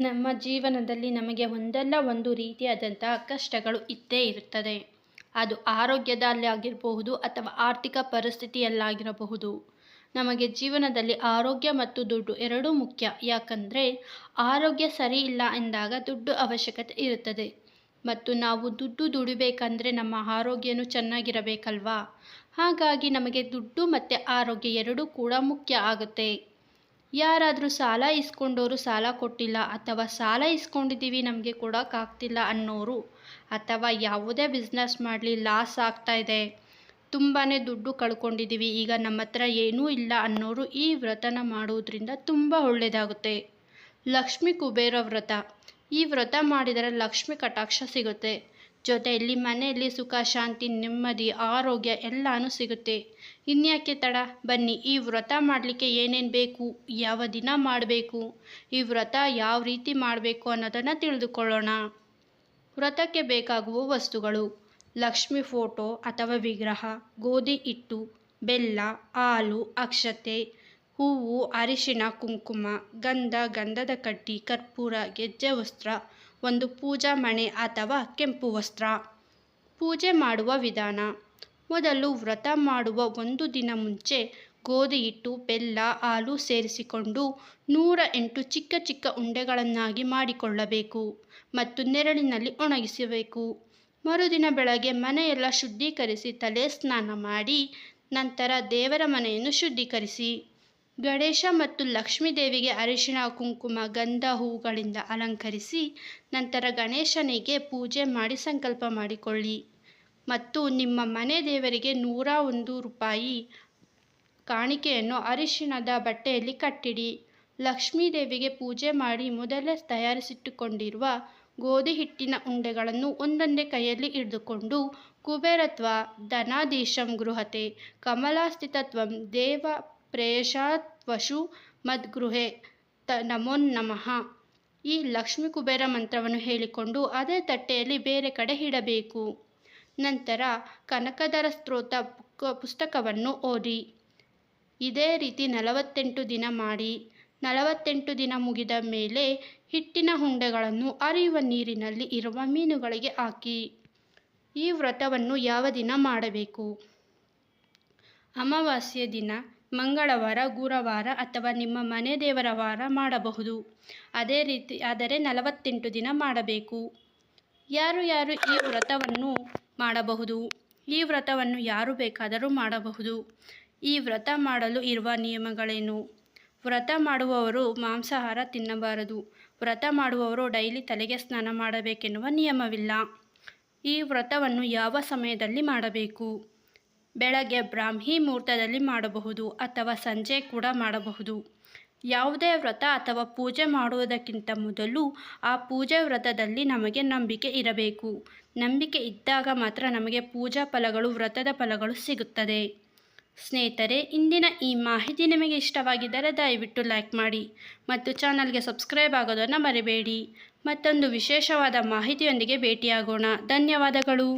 ನಮ್ಮ ಜೀವನದಲ್ಲಿ ನಮಗೆ ಒಂದಲ್ಲ ಒಂದು ರೀತಿಯಾದಂತಹ ಕಷ್ಟಗಳು ಇದ್ದೇ ಇರುತ್ತದೆ. ಅದು ಆರೋಗ್ಯದಲ್ಲಿ ಆಗಿರಬಹುದು ಅಥವಾ ಆರ್ಥಿಕ ಪರಿಸ್ಥಿತಿಯಲ್ಲಾಗಿರಬಹುದು. ನಮಗೆ ಜೀವನದಲ್ಲಿ ಆರೋಗ್ಯ ಮತ್ತು ದುಡ್ಡು ಎರಡೂ ಮುಖ್ಯ. ಯಾಕಂದರೆ ಆರೋಗ್ಯ ಸರಿ ಇಲ್ಲ ಎಂದಾಗ ದುಡ್ಡು ಅವಶ್ಯಕತೆ ಇರುತ್ತದೆ. ಮತ್ತು ನಾವು ದುಡ್ಡು ದುಡಿಬೇಕಂದ್ರೆ ನಮ್ಮ ಆರೋಗ್ಯನೂ ಚೆನ್ನಾಗಿರಬೇಕಲ್ವಾ? ಹಾಗಾಗಿ ನಮಗೆ ದುಡ್ಡು ಮತ್ತು ಆರೋಗ್ಯ ಎರಡೂ ಕೂಡ ಮುಖ್ಯ ಆಗುತ್ತೆ. ಯಾರಾದರೂ ಸಾಲ ಇಸ್ಕೊಂಡವರು ಸಾಲ ಕೊಟ್ಟಿಲ್ಲ ಅಥವಾ ಸಾಲ ಇಸ್ಕೊಂಡಿದ್ದೀವಿ ನಮಗೆ ಕೊಡೋಕ್ಕಾಗ್ತಿಲ್ಲ ಅನ್ನೋರು ಅಥವಾ ಯಾವುದೇ ಬಿಸ್ನೆಸ್ ಮಾಡಲಿ ಲಾಸ್ ಆಗ್ತಾ ಇದೆ. ತುಂಬಾ ದುಡ್ಡು ಕಳ್ಕೊಂಡಿದ್ದೀವಿ, ಈಗ ನಮ್ಮ ಹತ್ರ ಏನೂ ಇಲ್ಲ ಅನ್ನೋರು ಈ ವ್ರತನ ಮಾಡುವುದರಿಂದ ತುಂಬ ಒಳ್ಳೆಯದಾಗುತ್ತೆ ಲಕ್ಷ್ಮಿ ಕುಬೇರ ವ್ರತ. ಈ ವ್ರತ ಮಾಡಿದರೆ ಲಕ್ಷ್ಮಿ ಕಟಾಕ್ಷ ಸಿಗುತ್ತೆ. ಜೊತೆಯಲ್ಲಿ ಮನೆಯಲ್ಲಿ ಸುಖ, ಶಾಂತಿ, ನೆಮ್ಮದಿ, ಆರೋಗ್ಯ ಎಲ್ಲಾನು ಸಿಗುತ್ತೆ. ಇನ್ಯಾಕೆ ತಡ? ಬನ್ನಿ, ಈ ವ್ರತ ಮಾಡಲಿಕ್ಕೆ ಏನೇನು ಬೇಕು? ಯಾವ ದಿನ ಮಾಡಬೇಕು? ಈ ವ್ರತ ಯಾವ ರೀತಿ ಮಾಡಬೇಕು ಅನ್ನೋದನ್ನು ತಿಳಿದುಕೊಳ್ಳೋಣ. ವ್ರತಕ್ಕೆ ಬೇಕಾಗುವ ವಸ್ತುಗಳು, ಲಕ್ಷ್ಮಿ ಫೋಟೋ ಅಥವಾ ವಿಗ್ರಹ, ಗೋಧಿ ಹಿಟ್ಟು, ಬೆಲ್ಲ, ಹಾಲು, ಅಕ್ಷತೆ, ಹೂವು ಅರಿಶಿಣ ಕುಂಕುಮ, ಗಂಧ, ಗಂಧದ ಕಡ್ಡಿ ಕರ್ಪೂರ, ಗೆಜ್ಜೆ ವಸ್ತ್ರ ಒಂದು ಪೂಜಾ ಮಣೆ ಅಥವಾ ಕೆಂಪು ವಸ್ತ್ರ. ಪೂಜೆ ಮಾಡುವ ವಿಧಾನ. ಮೊದಲು ವ್ರತ ಮಾಡುವ ಒಂದು ದಿನ ಮುಂಚೆ ಗೋಧಿ ಹಿಟ್ಟು ಬೆಲ್ಲ, ಹಾಲು ಸೇರಿಸಿಕೊಂಡು ನೂರ ಎಂಟು ಚಿಕ್ಕ ಚಿಕ್ಕ ಉಂಡೆಗಳನ್ನಾಗಿ ಮಾಡಿಕೊಳ್ಳಬೇಕು ಮತ್ತು ನೆರಳಿನಲ್ಲಿ ಒಣಗಿಸಬೇಕು. ಮರುದಿನ ಬೆಳಗ್ಗೆ ಮನೆಯೆಲ್ಲ ಶುದ್ಧೀಕರಿಸಿ ತಲೆ ಸ್ನಾನ ಮಾಡಿ ನಂತರ ದೇವರ ಮನೆಯನ್ನು ಶುದ್ಧೀಕರಿಸಿ. ಗಣೇಶ ಮತ್ತು ಲಕ್ಷ್ಮೀ ದೇವಿಗೆ ಅರಿಶಿಣ, ಕುಂಕುಮ, ಗಂಧ ಹೂಗಳಿಂದ ಅಲಂಕರಿಸಿ ನಂತರ ಗಣೇಶನಿಗೆ ಪೂಜೆ ಮಾಡಿ ಸಂಕಲ್ಪ ಮಾಡಿಕೊಳ್ಳಿ. ಮತ್ತು ನಿಮ್ಮ ಮನೆ ದೇವರಿಗೆ ನೂರ ಒಂದು ರೂಪಾಯಿ ಕಾಣಿಕೆಯನ್ನು ಅರಿಶಿಣದ ಬಟ್ಟೆಯಲ್ಲಿ ಕಟ್ಟಿಡಿ. ಲಕ್ಷ್ಮೀ ದೇವಿಗೆ ಪೂಜೆ ಮಾಡಿ ಮೊದಲೇ ತಯಾರಿಸಿಟ್ಟುಕೊಂಡಿರುವ ಗೋಧಿ ಹಿಟ್ಟಿನ ಉಂಡೆಗಳನ್ನು ಒಂದೊಂದೇ ಕೈಯಲ್ಲಿ ಹಿಡಿದುಕೊಂಡು ಕುಬೇರತ್ವ, ಧನಾಧೀಶಂ ಗೃಹತೆ, ಕಮಲಾಸ್ಥಿತತ್ವಂ, ದೇವ ಪ್ರೇಷಾತ್ವಶು ಮದ್ಗೃಹೆ. ತ ನಮೋ ಈ ಲಕ್ಷ್ಮೀ ಕುಬೇರ ಮಂತ್ರವನ್ನು ಹೇಳಿಕೊಂಡು ಅದೇ ತಟ್ಟೆಯಲ್ಲಿ ಬೇರೆ ಕಡೆ ಇಡಬೇಕು. ನಂತರ ಕನಕದರ ಸ್ತೋತ್ರ ಪುಸ್ತಕವನ್ನು ಓದಿ. ಇದೇ ರೀತಿ ನಲವತ್ತೆಂಟು ದಿನ ಮಾಡಿ. ನಲವತ್ತೆಂಟು ದಿನ ಮುಗಿದ ಮೇಲೆ ಹಿಟ್ಟಿನ ಹುಂಡೆಗಳನ್ನು ಅರಿಯುವ ನೀರಿನಲ್ಲಿ ಇರುವ ಮೀನುಗಳಿಗೆ ಹಾಕಿ. ಈ ವ್ರತವನ್ನು ಯಾವ ದಿನ ಮಾಡಬೇಕು? ಅಮಾವಾಸ್ಯೆ ದಿನ. ಮಂಗಳವಾರ, ಗುರುವಾರ ಅಥವಾ ನಿಮ್ಮ ಮನೆ ದೇವರ ವಾರ ಮಾಡಬಹುದು. ಅದೇ ರೀತಿ, ಆದರೆ ನಲವತ್ತೆಂಟು ದಿನ ಮಾಡಬೇಕು. ಯಾರು ಯಾರು ಈ ವ್ರತವನ್ನು ಮಾಡಬಹುದು? ಈ ವ್ರತವನ್ನು ಯಾರು ಬೇಕಾದರೂ ಮಾಡಬಹುದು. ಈ ವ್ರತ ಮಾಡಲು ಇರುವ ನಿಯಮಗಳೇನು? ವ್ರತ ಮಾಡುವವರು ಮಾಂಸಾಹಾರ ತಿನ್ನಬಾರದು. ವ್ರತ ಮಾಡುವವರು ಡೈಲಿ ತಲೆಗೆ ಸ್ನಾನ ಮಾಡಬೇಕೆನ್ನುವ ನಿಯಮವಿಲ್ಲ. ಈ ವ್ರತವನ್ನು ಯಾವ ಸಮಯದಲ್ಲಿ ಮಾಡಬೇಕು? ಬೆಳಗ್ಗೆ ಬ್ರಾಹ್ಮಿ ಮುಹೂರ್ತದಲ್ಲಿ ಮಾಡಬಹುದು ಅಥವಾ ಸಂಜೆ ಕೂಡ ಮಾಡಬಹುದು. ಯಾವುದೇ ವ್ರತ ಅಥವಾ ಪೂಜೆ ಮಾಡುವುದಕ್ಕಿಂತ ಮೊದಲು ಆ ಪೂಜೆ ವ್ರತದಲ್ಲಿ ನಮಗೆ ನಂಬಿಕೆ ಇರಬೇಕು. ನಂಬಿಕೆ ಇದ್ದಾಗ ಮಾತ್ರ ನಮಗೆ ಪೂಜಾ ಫಲಗಳು, ವ್ರತದ ಫಲಗಳು ಸಿಗುತ್ತದೆ. ಸ್ನೇಹಿತರೆ, ಇಂದಿನ ಈ ಮಾಹಿತಿ ನಿಮಗೆ ಇಷ್ಟವಾಗಿದ್ದರೆ ದಯವಿಟ್ಟು ಲೈಕ್ ಮಾಡಿ ಮತ್ತು ಚಾನಲ್ಗೆ ಸಬ್ಸ್ಕ್ರೈಬ್ ಆಗೋದನ್ನು ಮರಿಬೇಡಿ. ಮತ್ತೊಂದು ವಿಶೇಷವಾದ ಮಾಹಿತಿಯೊಂದಿಗೆ ಭೇಟಿಯಾಗೋಣ. ಧನ್ಯವಾದಗಳು.